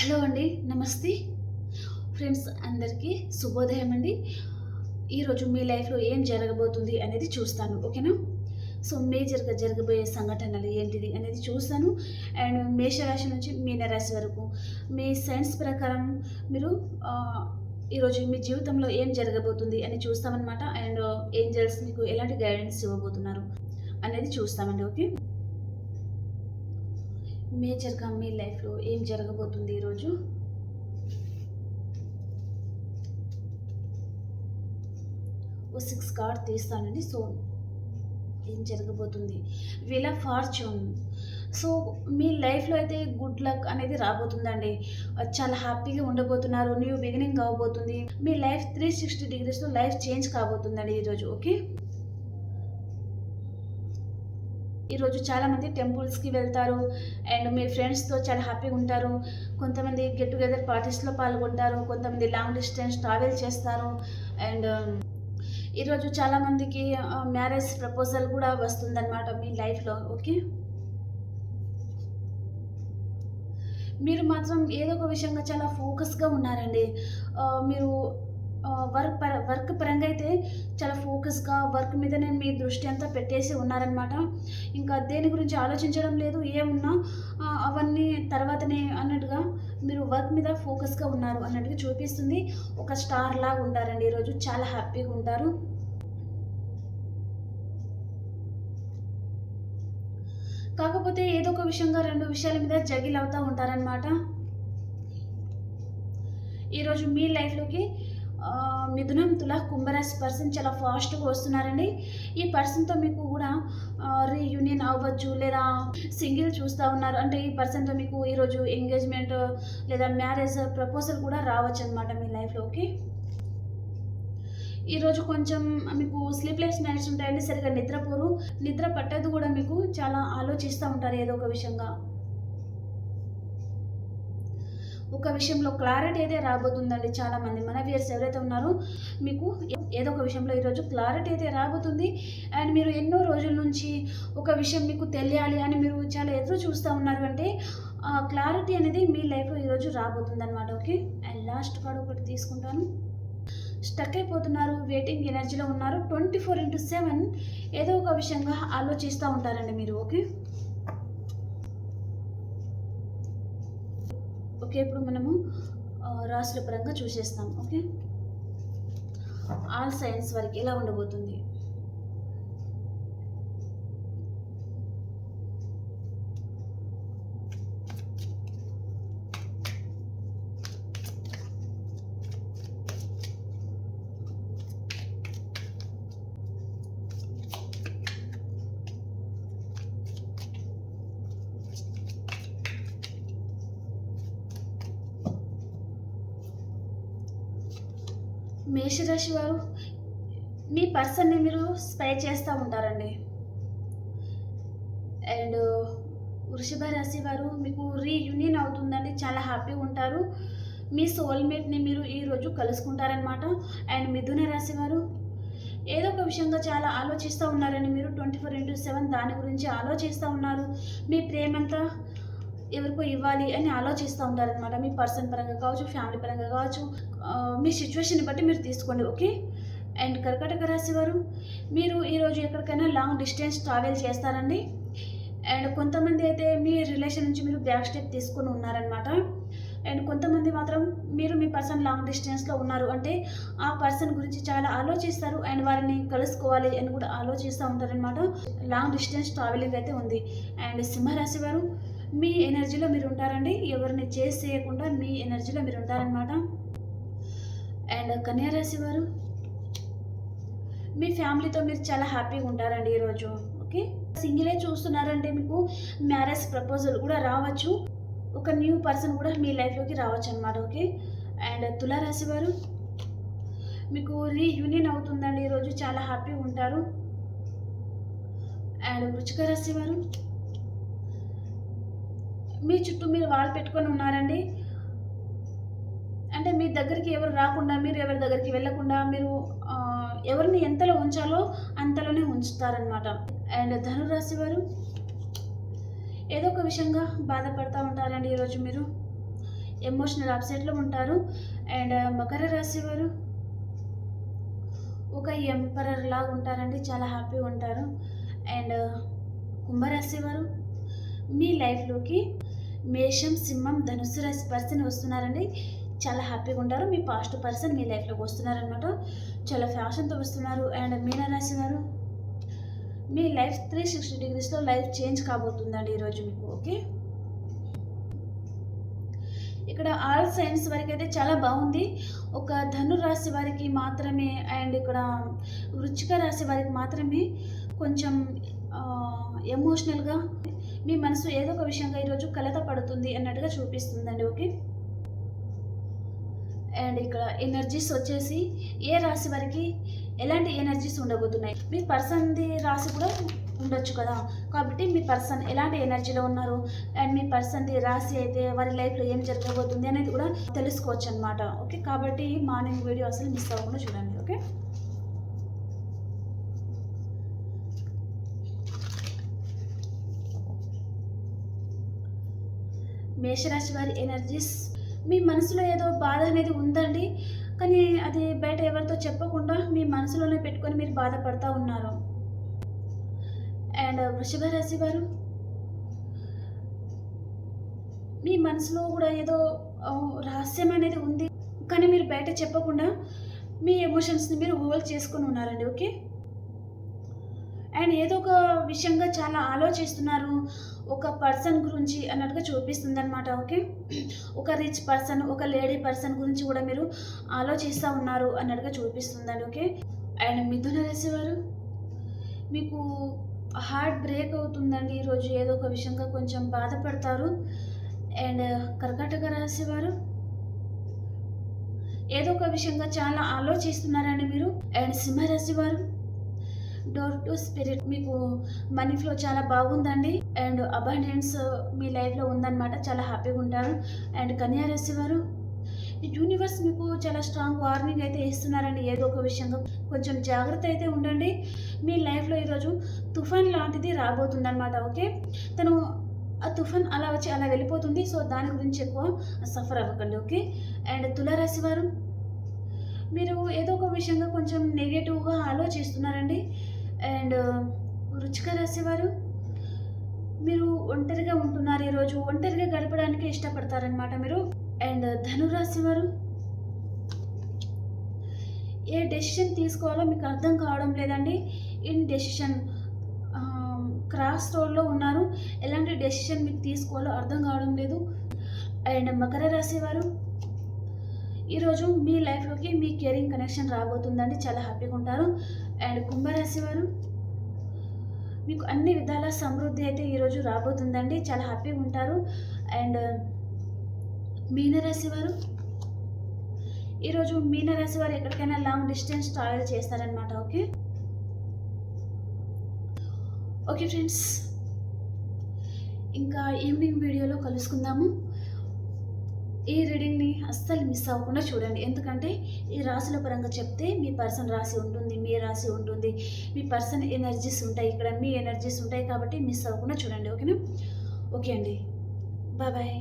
Hello అండి నమస్తే. Friends అందరికీ శుభోదయం అండి. ఈరోజు మీ లైఫ్లో ఏం జరగబోతుంది అనేది చూస్తాను ఓకేనా? సో మేజర్గా జరగబోయే సంఘటనలు ఏంటిది అనేది చూస్తాను. అండ్ మేషరాశి నుంచి మీనరాశి వరకు మీ సైన్స్ ప్రకారం మీరు ఈరోజు మీ జీవితంలో ఏం జరగబోతుంది అని చూస్తామన్నమాట. అండ్ ఏంజల్స్ మీకు ఎలాంటి గైడెన్స్ ఇవ్వబోతున్నారు అనేది చూస్తామండి ఓకే? మేజర్గా మీ లైఫ్లో ఏం జరగబోతుంది ఈరోజు? ఓ సిక్స్ కార్డ్ తీస్తానండి సో ఏం జరగబోతుంది? Wheel of fortune. సో మీ లైఫ్లో అయితే గుడ్ లక్ అనేది రాబోతుందండి. చాలా హ్యాపీగా ఉండబోతున్నారు న్యూ బిగినింగ్ కాబోతుంది మీ లైఫ్ త్రీ సిక్స్టీ డిగ్రీస్లో లైఫ్ చేంజ్ కాబోతుందండి ఈరోజు ఓకే? ఈరోజు చాలామంది టెంపుల్స్కి వెళ్తారు. అండ్ మీ ఫ్రెండ్స్తో చాలా హ్యాపీగా ఉంటారు. కొంతమంది గెట్ టుగెదర్ పార్టీస్లో పాల్గొంటారు. కొంతమంది లాంగ్ డిస్టెన్స్ ట్రావెల్ చేస్తారు. అండ్ ఈరోజు చాలామందికి మ్యారేజ్ ప్రపోజల్ కూడా వస్తుందన్నమాట మీ లైఫ్లో ఓకే మీరు మాత్రం ఏదో ఒక విషయంగా చాలా ఫోకస్గా ఉన్నారండి. Uh, మీరు uh, వర్క్ పర వర్క్ విధంగా అయితే చాలా ఫోకస్గా వర్క్ మీదనే మీ దృష్టి అంతా పెట్టేసి ఉన్నారనమాట. ఇంకా దేని గురించి ఆలోచించడం లేదు ఏమున్నా అవన్నీ తర్వాతనే అన్నట్టుగా మీరు వర్క్ మీద ఫోకస్గా ఉన్నారు అన్నట్టుగా చూపిస్తుంది. ఒక స్టార్ లాగా ఉంటారండి ఈరోజు చాలా హ్యాపీగా ఉంటారు. కాకపోతే ఏదో ఒక విషయంగా రెండు విషయాల మీద జగిల్ అవుతూ ఉంటారనమాట. ఈరోజు మీ లైఫ్లోకి మిథునం తుల కుంభరాశి పర్సన్ చాలా ఫాస్ట్గా వస్తున్నారండి. ఈ పర్సన్తో మీకు కూడా రీయూనియన్ అవ్వచ్చు లేదా సింగిల్ చూస్తూ ఉన్నారు. అంటే ఈ పర్సన్తో మీకు ఈరోజు ఎంగేజ్మెంట్ లేదా మ్యారేజ్ ప్రపోజల్ కూడా రావచ్చు అనమాట మీ లైఫ్లోకి. ఈరోజు కొంచెం మీకు స్లీప్లెస్ నైట్స్ ఉంటాయండి. సరిగా నిద్రపోరు. నిద్ర పట్టదు కూడా మీకు. చాలా ఆలోచిస్తూ ఉంటారు ఏదో ఒక విషయంగా. ఒక విషయంలో క్లారిటీ అయితే రాబోతుందండి చాలా మంది మన వ్యూయర్స్ ఎవరైతే ఉన్నారో మీకు ఏదో ఒక విషయంలో ఈరోజు క్లారిటీ అయితే రాబోతుంది. అండ్ మీరు ఎన్నో రోజుల నుంచి ఒక విషయం మీకు తెలియాలి అని మీరు చాలా ఎదురు చూస్తూ ఉన్నారు అంటే క్లారిటీ అనేది మీ లైఫ్లో ఈరోజు రాబోతుంది అనమాట ఓకే అండ్ లాస్ట్ కార్డు ఒకటి తీసుకుంటాను. స్టక్ అయిపోతున్నారు వెయిటింగ్ ఎనర్జీలో ఉన్నారు ట్వంటీ ఫోర్ ఇంటూ సెవెన్ ఏదో ఒక విషయంగా ఆలోచిస్తూ ఉంటారండి మీరు ఓకే ఓకే ఇప్పుడు మనము ఆ, రాశుల పరంగా చూసేస్తాం ఓకే? ఆల్ సైన్స్ వరకు ఎలా ఉండబోతుంది? మేషరాశి వారు మీ పర్సన్ని మీరు స్పై చేస్తూ ఉంటారండి. అండ్ వృషభ రాశి వారు మీకు రీయూనియన్ అవుతుందండి చాలా హ్యాపీగా ఉంటారు. మీ సోల్మేట్ని మీరు ఈరోజు కలుసుకుంటారనమాట అండ్ మిథున రాశి వారు ఏదో ఒక విషయంగా చాలా ఆలోచిస్తూ ఉన్నారండి మీరు ట్వంటీ ఫోర్ ఇంటూ సెవెన్ దాని గురించి ఆలోచిస్తూ ఉన్నారు. మీ ప్రేమంతా ఎవరికో ఇవ్వాలి అని ఆలోచిస్తూ ఉంటారనమాట మీ పర్సన్ పరంగా కావచ్చు ఫ్యామిలీ పరంగా కావచ్చు మీ సిచ్యువేషన్ బట్టి మీరు తీసుకోండి ఓకే? అండ్ కర్కటక రాశి వారు మీరు ఈరోజు ఎక్కడికైనా లాంగ్ డిస్టెన్స్ ట్రావెల్ చేస్తారండి. అండ్ కొంతమంది అయితే మీ రిలేషన్ నుంచి మీరు బ్యాక్ స్టెప్ తీసుకొని ఉన్నారనమాట అండ్ కొంతమంది మాత్రం మీరు మీ పర్సన్ లాంగ్ డిస్టెన్స్లో ఉన్నారు అంటే ఆ పర్సన్ గురించి చాలా ఆలోచిస్తారు అండ్ వారిని కలుసుకోవాలి అని కూడా ఆలోచిస్తూ ఉంటారనమాట లాంగ్ డిస్టెన్స్ ట్రావెలింగ్ అయితే ఉంది. అండ్ సింహరాశి వారు మీ ఎనర్జీలో మీరు ఉంటారండి. ఎవరిని చేసి చేయకుండా మీ ఎనర్జీలో మీరు ఉంటారనమాట అండ్ కన్యారాశి వారు మీ ఫ్యామిలీతో మీరు చాలా హ్యాపీగా ఉంటారండి ఈరోజు. ఓకే? సింగిలే చూస్తున్నారంటే మీకు. మ్యారేజ్ ప్రపోజల్ కూడా రావచ్చు. ఒక న్యూ పర్సన్ కూడా మీ లైఫ్లోకి రావచ్చు అనమాట ఓకే? అండ్ తులారాశి వారు మీకు రీయూనియన్ అవుతుందండి ఈరోజు. చాలా హ్యాపీగా ఉంటారు. అండ్ వృచ్చిక రాశి వారు మీ చుట్టూ మీరు వాళ్ళు పెట్టుకొని ఉన్నారండి? అంటే మీ దగ్గరికి ఎవరు రాకుండా మీరు ఎవరి దగ్గరికి వెళ్ళకుండా మీరు ఎవరిని ఎంతలో ఉంచాలో అంతలోనే ఉంచుతారనమాట అండ్ ధనురాశి వారు ఏదో ఒక విషయంగా బాధపడుతూ ఉంటారండి ఈరోజు మీరు. ఎమోషనల్ అప్సెట్లో ఉంటారు. అండ్ మకర రాశి వారు ఒక ఎంపరర్ లాగా ఉంటారండి చాలా హ్యాపీగా ఉంటారు. అండ్ కుంభరాశి వారు మీ లైఫ్లోకి మేషం సింహం ధనుసు రాశి పర్సన్ వస్తున్నారండి. చాలా హ్యాపీగా ఉంటారు. మీ పాస్ట్ పర్సన్ మీ లైఫ్లోకి వస్తున్నారనమాట చాలా ఫ్యాషన్తో వస్తున్నారు. అండ్ మీనరాశి వారు మీ లైఫ్ త్రీ సిక్స్టీ డిగ్రీస్లో లైఫ్ చేంజ్ కాబోతుందండి ఈరోజు మీకు ఓకే ఇక్కడ ఆల్ సైన్స్ వారికి అయితే చాలా బాగుంది. ఒక ధనురాశి వారికి మాత్రమే అండ్ ఇక్కడ వృచ్చిక రాశి వారికి మాత్రమే కొంచెం ఎమోషనల్గా మీ మనసు ఏదో ఒక విషయంగా ఈరోజు కలత పడుతుంది అన్నట్టుగా చూపిస్తుందండి ఓకే? అండ్ ఇక్కడ ఎనర్జీస్ వచ్చేసి ఏ రాశి వారికి ఎలాంటి ఎనర్జీస్ ఉండబోతున్నాయి? మీ పర్సన్ది రాశి కూడా ఉండొచ్చు కదా? కాబట్టి మీ పర్సన్ ఎలాంటి ఎనర్జీలో ఉన్నారు? అండ్ మీ పర్సన్ది రాశి అయితే వారి లైఫ్లో ఏం జరగబోతుంది అనేది కూడా తెలుసుకోవచ్చు అనమాట ఓకే? కాబట్టి మార్నింగ్ వీడియో అసలు మిస్ అవ్వకుండా చూడండి ఓకే? మేషరాశి వారి ఎనర్జీస్ మీ మనసులో ఏదో బాధ అనేది ఉందండి. కానీ అది బయట ఎవరితో చెప్పకుండా మీ మనసులోనే పెట్టుకొని మీరు బాధపడతా ఉన్నారు. అండ్ వృషభ రాశి వారు మీ మనసులో కూడా ఏదో రహస్యం అనేది ఉంది. కానీ మీరు బయట చెప్పకుండా మీ ఎమోషన్స్ని మీరు హోల్డ్ చేసుకుని ఉన్నారండి ఓకే? అండ్ ఏదో ఒక విషయంగా చాలా ఆలోచిస్తున్నారు. ఒక పర్సన్ గురించి అన్నట్టుగా చూపిస్తుంది అనమాట ఓకే? ఒక రిచ్ పర్సన్ ఒక లేడీ పర్సన్ గురించి కూడా మీరు ఆలోచిస్తూ ఉన్నారు అన్నట్టుగా చూపిస్తుందండి ఓకే? అండ్ మిథున రాశి వారు మీకు హార్ట్ బ్రేక్ అవుతుందండి ఈరోజు ఏదో ఒక విషయంగా కొంచెం బాధపడతారు. అండ్ కర్కాటక రాశి వారు ఏదో ఒక విషయంగా చాలా ఆలోచిస్తున్నారండి మీరు. అండ్ సింహరాశి వారు డోర్ టు స్పిరిట్ మీకు మనీ ఫ్లో చాలా బాగుందండి. అండ్ అబండెన్స్ uh, మీ లైఫ్లో ఉందన్నమాట. చాలా హ్యాపీగా ఉంటారు. అండ్ కన్యారాశి వారు యూనివర్స్ మీకు చాలా స్ట్రాంగ్ వార్నింగ్ అయితే ఇస్తున్నారండి. ఏదో ఒక విషయంగా కొంచెం జాగ్రత్త అయితే ఉండండి. మీ లైఫ్లో ఈరోజు తుఫాన్ లాంటిది రాబోతుందన్నమాట ఓకే? తను ఆ తుఫాన్ అలా వచ్చి అలా వెళ్ళిపోతుంది. సో దాని గురించి ఎక్కువ సఫర్ అవ్వకండి ఓకే? అండ్ తులారాశి వారు మీరు ఏదో ఒక విషయంగా కొంచెం నెగటివ్గా ఆలోచిస్తున్నారండి. అండ్ రుచిక రాసేవారు మీరు ఒంటరిగా ఉంటున్నారు ఈరోజు. ఒంటరిగా గడపడానికి ఇష్టపడతారనమాట మీరు. అండ్ ధను రాసేవారు ఏ డెసిషన్ తీసుకోవాలో మీకు అర్థం కావడం లేదండి. ఇన్ డెసిషన్ క్రాస్ రోడ్లో ఉన్నారు. ఎలాంటి డెసిషన్ మీకు తీసుకోవాలో అర్థం కావడం లేదు. అండ్ మకర రాసేవారు ఈరోజు మీ లైఫ్లోకి మీ కేరింగ్ కనెక్షన్ రాబోతుందండి. చాలా హ్యాపీగా ఉంటారు. అండ్ కుంభరాశి వారు మీకు అన్ని విధాల సమృద్ధి అయితే ఈరోజు రాబోతుందండి. చాలా హ్యాపీగా ఉంటారు. అండ్ మీనరాశి వారు ఈరోజు మీనరాశి వారు ఎక్కడికైనా లాంగ్ డిస్టెన్స్ ట్రావెల్ చేస్తారనమాట ఓకే? ఓకే ఫ్రెండ్స్ ఇంకా ఈవినింగ్ వీడియోలో కలుసుకుందాము. ఈ రీడింగ్ని అస్సలు మిస్ అవ్వకుండా చూడండి. ఎందుకంటే ఈ రాశుల పరంగా చెప్తే మీ పర్సన్ రాసి ఉంటుంది మీ రాసి ఉంటుంది మీ పర్సన్ ఎనర్జీస్ ఉంటాయి. ఇక్కడ మీ ఎనర్జీస్ ఉంటాయి కాబట్టి మిస్ అవ్వకుండా చూడండి. ఓకేనా? ఓకే అండి. Bye bye.